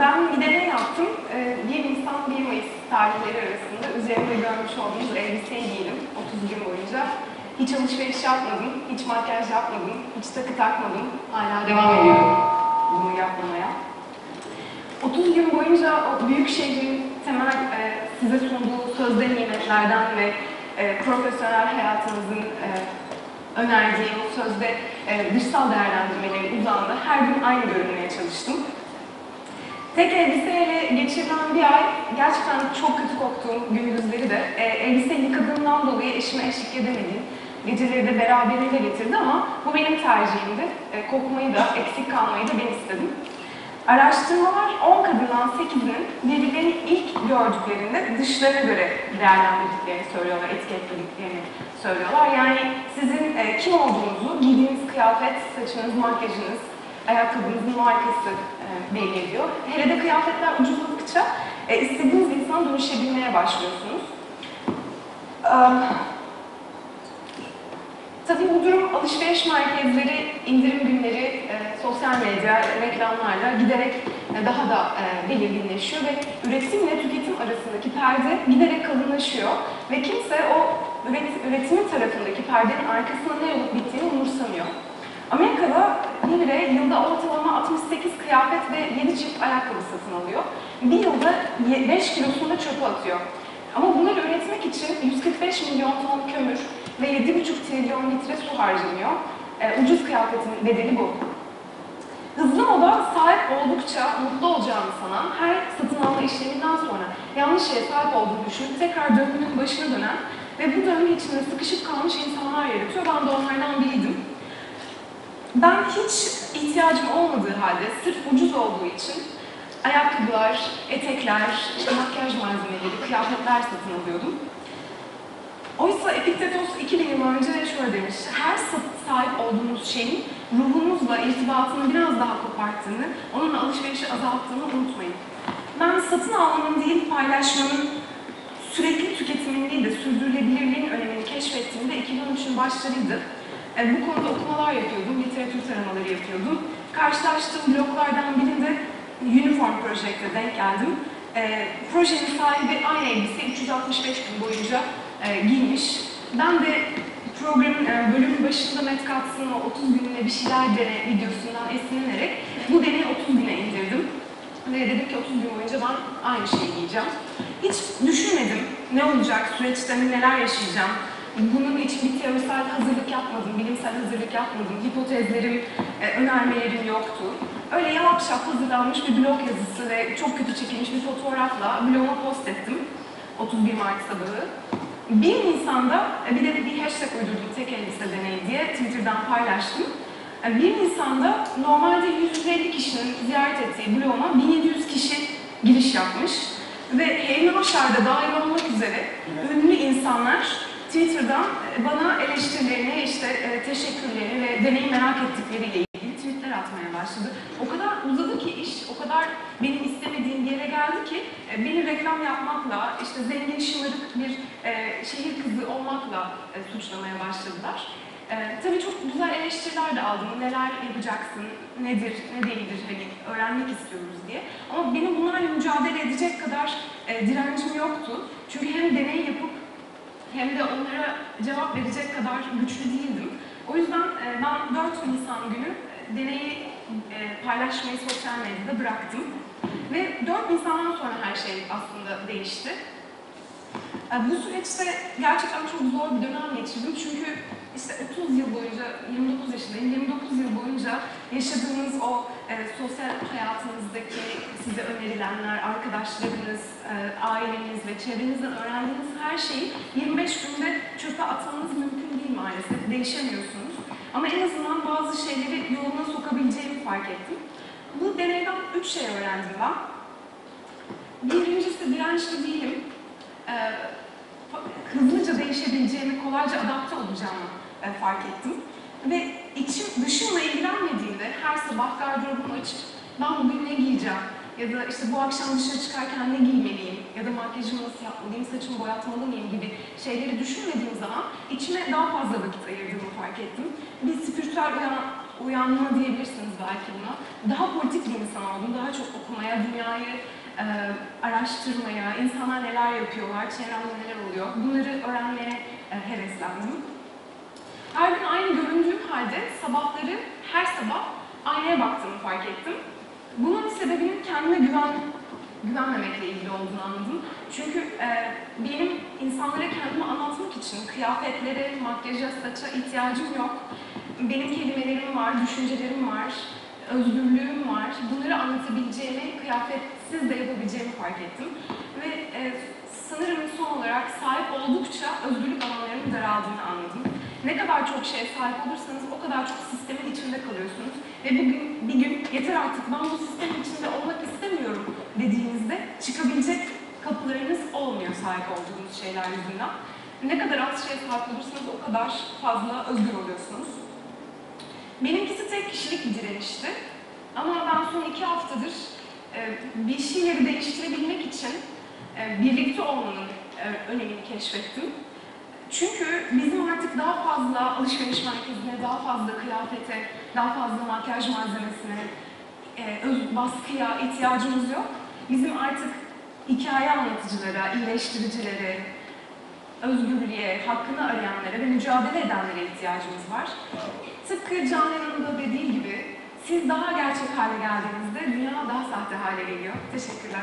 ben bir deney yaptım. Ee, 1 Nisan 1 Mayıs tarihleri arasında üzerimde görmüş olduğunuz elbiseyi giydim 30 gün boyunca. Hiç alışveriş yapmadım, hiç makyaj yapmadım, hiç takı takmadım. Hala devam ediyorum bunu yapmamaya. 30 gün boyunca o büyük şehrin temel e, size sunduğu sözde nimetlerden ve e, profesyonel hayatınızın e, önerdiği o sözde e, dışsal değerlendirmelerin uzağında her gün aynı görünmeye çalıştım. Tek elbiseyle geçirilen bir ay gerçekten çok kötü koktuğum gündüzleri de e, elbiseyi yıkadığımdan dolayı eşime eşlik edemedim. Geceleri de beraberiyle getirdi ama bu benim tercihimdi. E, kokmayı da, eksik kalmayı da ben istedim. Araştırmalar 10 kadından 8'inin birbirlerini ilk gördüklerinde dışlarına göre değerlendirdiklerini söylüyorlar, etiketlediklerini söylüyorlar. Yani sizin e, kim olduğunuzu, giydiğiniz kıyafet, saçınız, makyajınız, ayakkabınızın markası e, belli ediyor. Hele de kıyafetler ucuzladıkça e, istediğiniz insana dönüşebilmeye başlıyorsunuz. Tabii bu durum alışveriş merkezleri, indirim günleri, e, sosyal medya, reklamlarla giderek e, daha da belirginleşiyor ve üretimle tüketim arasındaki perde giderek kalınlaşıyor ve kimse o üret, üretimin tarafındaki perdenin arkasında ne olup bittiğini umursamıyor. Amerika'da bir birey yılda ortalama 68 kıyafet ve 7 çift ayakkabı satın alıyor. Bir yılda 5 kilosunu da çöpe atıyor. Ama bunları üretmek için 145 milyon ton kömür ve 7,5 trilyon litre su harcanıyor. E, ucuz kıyafetin bedeli bu. Hızlı moda sahip oldukça mutlu olacağını sanan, her satın alma işleminden sonra yanlış şeye sahip olduğunu düşünüp tekrar döngünün başına dönen ve bu döngü içinde sıkışıp kalmış insanlar yaratıyor. Ben de onlardan biriydim. Ben hiç ihtiyacım olmadığı halde sırf ucuz olduğu için ayakkabılar, etekler, işte makyaj malzemeleri, kıyafetler satın alıyordum. Oysa Epiktetos 2000 yıl önce şöyle demiş, her sahip olduğunuz şeyin ruhunuzla irtibatını biraz daha koparttığını, onunla alışverişi azalttığını unutmayın. Ben satın almanın değil paylaşmanın sürekli tüketimin değil de sürdürülebilirliğin önemini keşfettiğimde 2013'ün başlarıydı. E, bu konuda okumalar yapıyordum, literatür taramaları yapıyordum. Karşılaştığım bloglardan birinde Uniform Project'e denk geldim. E, projenin sahibi aynı elbise 365 gün boyunca e, giymiş. Ben de programın e, bölümün başında Matt Katz'ın o 30 gününe bir şeyler dene videosundan esinlenerek bu deneyi 30 güne indirdim. Ve dedim ki 30 gün boyunca ben aynı şeyi giyeceğim. Hiç düşünmedim ne olacak, süreçte neler yaşayacağım. Bunun için bir teorisel hazırlık yapmadım, bilimsel hazırlık yapmadım, hipotezlerim, e, önermelerim yoktu. Öyle yalap hazırlanmış bir blog yazısı ve çok kötü çekilmiş bir fotoğrafla bloguma post ettim. 31 Mart sabahı. 1 Nisan'da e, bir de bir hashtag uydurdum tek elbise deneyi diye Twitter'dan paylaştım. 1 e, Nisan'da normalde 150 kişinin ziyaret ettiği bloguma 1700 kişi giriş yapmış. Ve Heyman Oşar'da dahil olmak üzere ünlü insanlar Twitter'dan e, bana eleştirilerini, işte teşekkürlerini ve deneyi merak ettikleriyle ilgili tweetler atmaya başladı. O kadar uzadı ki iş, o kadar benim istemediğim yere geldi ki beni reklam yapmakla, işte zengin şımarık bir e, şehir kızı olmakla e, suçlamaya başladılar. E, tabii çok güzel eleştiriler de aldım. Neler yapacaksın, nedir, ne değildir hani öğrenmek istiyoruz diye. Ama benim bunlarla mücadele edecek kadar e, direncim yoktu. Çünkü hem deney yapıp hem de onlara cevap verecek kadar güçlü değildim. O yüzden e, ben 4 Nisan günü e, deneyi e, paylaşmayı sosyal medyada bıraktım. Ve 4 Nisan'dan sonra her şey aslında değişti. E, bu süreçte gerçekten çok zor bir dönem geçirdim çünkü işte 30 yıl boyunca, 29 yaşındayım, 29 yıl boyunca yaşadığınız o e, sosyal hayatınızdaki size önerilenler, arkadaşlarınız, e, aileniz ve çevrenizden öğrendiğiniz her şeyi 25 günde çöpe atmanız mümkün değil maalesef, değişemiyorsunuz. Ama en azından bazı şeyleri yoluna sokabileceğimi fark ettim. Bu deneyden üç şey öğrendim ben. Birincisi dirençli değilim. Ee, hızlıca değişebileceğimi, kolayca adapte olacağımı e, fark ettim. Ve içim dışımla ilgilenmediğimde her sabah gardırobumu açıp ben bugün ne giyeceğim ya da işte bu akşam dışarı çıkarken ne giymeliyim ya da makyajımı nasıl yapmalıyım, saçımı boyatmalı mıyım gibi şeyleri düşünmediğim zaman içime daha fazla vakit ayırdığımı fark ettim. Bir spiritüel uyan uyanma diyebilirsiniz belki buna. Daha politik bir insan oldum. Daha çok okumaya, dünyayı e, araştırmaya, insanlar neler yapıyorlar, çevremde neler oluyor bunları öğrenmeye e, heveslendim. Her gün aynı göründüğüm halde sabahları her sabah aynaya baktığımı fark ettim. Bunun sebebinin kendime güven güvenmemekle ilgili olduğunu anladım. Çünkü e, benim insanlara kendimi anlatmak için kıyafetlere, makyaja, saça ihtiyacım yok. Benim kelimelerim var, düşüncelerim var, özgürlüğüm var. Bunları anlatabileceğimi, kıyafetsiz de yapabileceğimi fark ettim. Ve e, sanırım son olarak sahip oldukça özgürlük alanlarının daraldığını anladım. Ne kadar çok şeye sahip olursanız o kadar çok sistemin içinde kalıyorsunuz. Ve bugün bir gün yeter artık ben bu sistemin içinde olmak istemiyorum dediğinizde çıkabilecek kapılarınız olmuyor sahip olduğunuz şeyler yüzünden. Ne kadar az şeye sahip olursanız o kadar fazla özgür oluyorsunuz. Benimkisi tek kişilik bir direnişti. Ama ben son iki haftadır bir şeyleri değiştirebilmek için e, birlikte olmanın e, önemini keşfettim. Çünkü bizim artık daha fazla alışveriş merkezine, daha fazla kıyafete, daha fazla makyaj malzemesine, e, öz baskıya ihtiyacımız yok. Bizim artık hikaye anlatıcılara, iyileştiricilere, özgürlüğe, hakkını arayanlara ve mücadele edenlere ihtiyacımız var. Tıpkı Canan'ın da dediği gibi siz daha gerçek hale geldiğinizde dünya daha sahte hale geliyor. Teşekkürler.